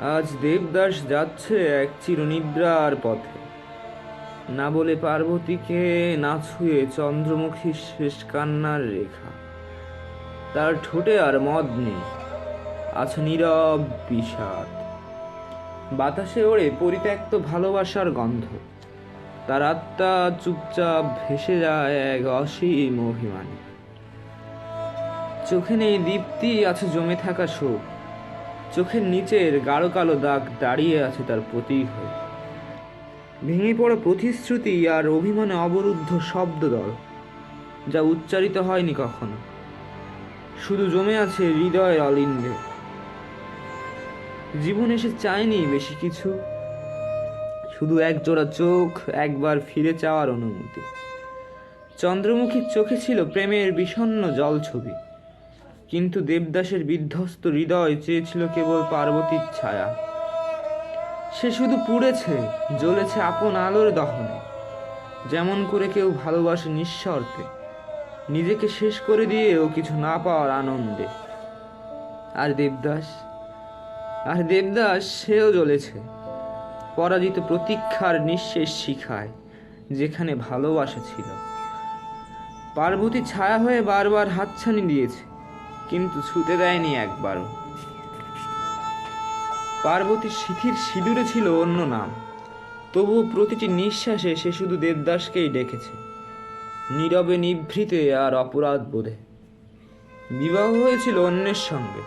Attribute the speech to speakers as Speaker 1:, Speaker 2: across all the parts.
Speaker 1: আজ দেবদাস যাচ্ছে এক চিরনিদ্রার পথে। না বলে পার্বতীকে না ছুঁয়ে চন্দ্রমুখী শেষ কান্নার রেখা। তার ঠোঁটে আর মদ নেই, আছে নীরব বিষাদ। বাতাসে ওড়ে পরিত্যক্ত ভালোবাসার গন্ধ। তার আত্মা চুপচাপ ভেসে যায় এক অসীম অভিমানে। চোখে নেই দীপ্তি, আছে জমে থাকা শোক। চোখের নিচের গাঢ় কালো দাগ দাঁড়িয়ে আছে তার প্রতীক হয়ে। ভেঙে পড়া প্রতিশ্রুতি আর অভিমানে অবরুদ্ধ শব্দদল, যা উচ্চারিত হয়নি কখনো। শুধু জমে আছে হৃদয়ের অলিন্দে। জীবন এসে চায়নি বেশি কিছু। শুধু এক জোড়া চোখ, একবার ফিরে চাওয়ার অনুমতি। চন্দ্রমুখীর চোখে ছিল প্রেমের বিষণ্ণ জলছবি। কিন্তু দেবদাসের বিধ্বস্ত হৃদয় চেয়েছিল কেবল পার্বতীর ছায়া। সে শুধু পুড়েছে, জ্বলেছে আপন আলোর দহনে। যেমন করে কেউ ভালোবাসে নিঃশর্তে, নিজেকে শেষ করে দিয়েও কিছু না পাওয়ার আনন্দে। আর দেবদাস আর দেবদাস, সেও জ্বলেছে। পরাজিত প্রতীক্ষার নিঃশেষ শিখায়, যেখানে ভালোবাসা ছিল। পার্বতী ছায়া হয়ে বারবার হাতছানি দিয়েছে। কিন্তু ছুতে দেয়নি একবারও। পার্বতীর সিথির সিঁদুরে ছিল অন্য নাম। তবুও প্রতিটি নিঃশ্বাসে সে শুধু দেবদাসকেই ডেকেছে। নীরবে নিভৃতে আর অপরাধ বোধে। বিবাহ হয়েছিল অন্যের সঙ্গে,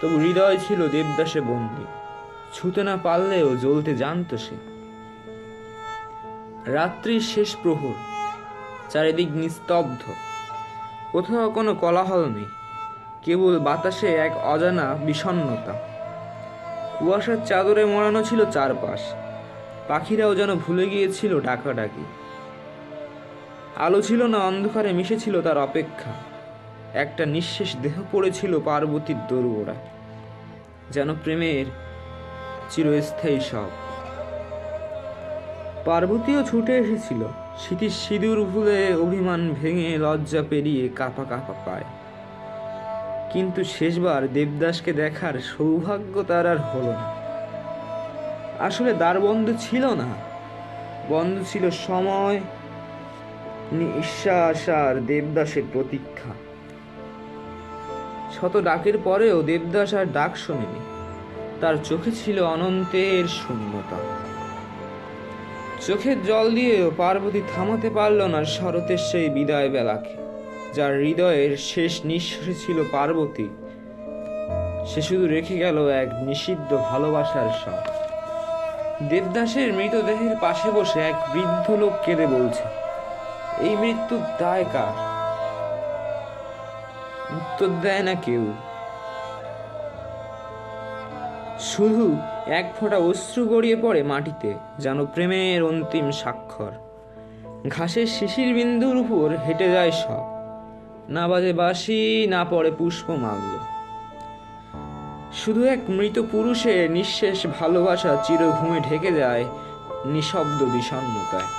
Speaker 1: তবু হৃদয় ছিল দেবদাসে বন্দি। ছুতে না পারলেও জ্বলতে জানত সে। রাত্রির শেষ প্রহর, চারিদিক নিস্তব্ধ। কোথাও কোনো কোলাহল নেই। কেবল বাতাসে এক অজানা বিষণ্ণতা কুয়াশার চাদরে মোড়ানো ছিল চারপাশ। পাখিরাও যেন ভুলে গিয়েছিল ডাকাডাকি। আলো ছিল না, অন্ধকারে মিশেছিল তার অপেক্ষা। একটা নিঃশেষ দেহ পড়েছিল পার্বতীর দোরগোড়া যেন প্রেমের চিরস্থায়ী সব। পার্বতীও ছুটে এসেছিল। স্মৃতির সিঁদুর ভুলে অভিমান ভেঙে লজ্জা পেরিয়ে কাঁপা কাঁপা পায়। কিন্তু শেষবার দেবদাসকে দেখার সৌভাগ্য তার আর হলো না। আসলে দ্বার বন্ধ ছিল না। বন্ধ ছিল সময়, নিঃশ্বাস আর দেবদাসের প্রতীক্ষা। শত ডাকের পরেও দেবদাস আর ডাক শোনেনি। তার চোখে ছিল অনন্তের শূন্যতা। চোখের জল দিয়েও পার্বতী থামাতে পারল না শরতের সেই বিদায় বেলাকে যার হৃদয়ের শেষ নিঃশ্বাসে ছিল পার্বতী। সে শুধু রেখে গেল এক নিষিদ্ধ ভালোবাসার সব দেবদাসের মৃতদেহের পাশে বসে এক বৃদ্ধ লোক কেঁদে বলছে, এই মৃত্যুর দায় কার? উত্তর দেয় না কেউ। শুধু এক ফোঁটা অশ্রু গড়িয়ে পড়ে মাটিতে, যেন প্রেমের অন্তিম স্বাক্ষর। ঘাসের শিশির বিন্দুর উপর হেঁটে যায় সব না বাজে বাসি না পড়ে পুষ্পমাল্য শুধু এক মৃত পুরুষের নিঃশেষ ভালোবাসা চিরঘুমে ঢেকে যায় নিঃশব্দ বিষণ্ণতায়।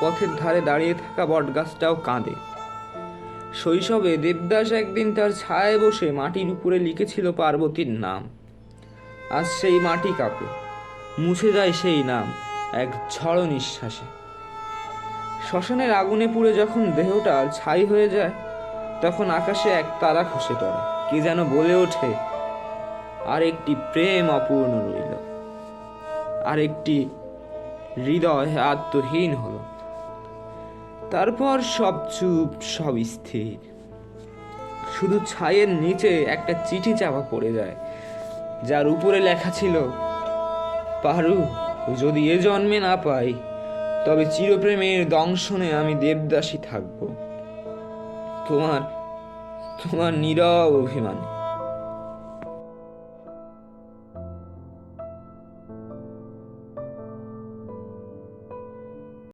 Speaker 1: পথের ধারে দাঁড়িয়ে থাকা বটগাছটাও কাঁদে। শৈশবে দেবদাস একদিন তার ছায়ায় বসে মাটির উপরে লিখেছিল পার্বতীর নাম। আজ সেই মাটি কাঁপে, মুছে যায় সেই নাম এক ঝড় নিঃশ্বাসে। শ্মশানের আগুনে পুড়ে যখন দেহটা ছাই হয়ে যায়, তখন আকাশে এক তারা খসে পড়ে। কে যেন বলে ওঠে আর একটি প্রেম অপূর্ণ রইল। আর একটি হৃদয় আত্মহীন হলো। তারপর সব চুপ, সব স্থির। শুধু ছায়ের নিচে একটা চিঠি চাপা পড়ে যায়, যার উপরে লেখা ছিল, পারু, যদি এ জন্মে না পাই তবে চিরপ্রেমের দংশনে আমি দেবদাসী থাকব। তোমার তোমার নীরব অভিমানে।